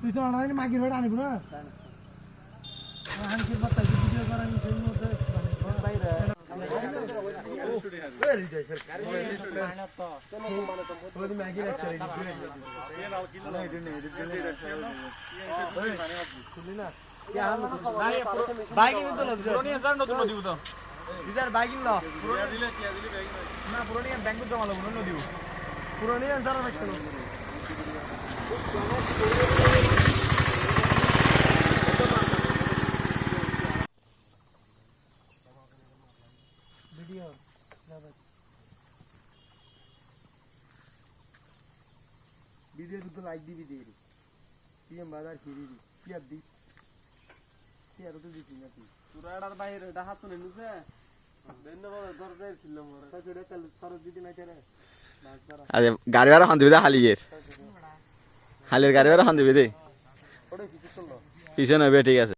তুই তো অনলাইনে মাগির ভাড়া আনিব না হানকির বার্তা ভিডিও করা নি সেই দিব তো দিদার বাইকিং না পুরনিয়া ব্যাংক জমা লব ন পুরনিয়া জানা বাইক ভিডিও ভিডিও দুটো লাইক দিবি দিয়ে পিএম বাজার খিরি দি পিয়ার দি। পিয়ার তো দিছি না তুই পুরাড়ার বাইরে ডাহাত তো নেনুছে ধন্যবাদ দরকার ছিল মোর সরজ দিদি না চারে আরে গাড়ি ভাড়া হন দিবি দে হালিয়ের হালির গাড়ি ভাড়া হন দিবি দে। পিছনে হবে ঠিক আছে।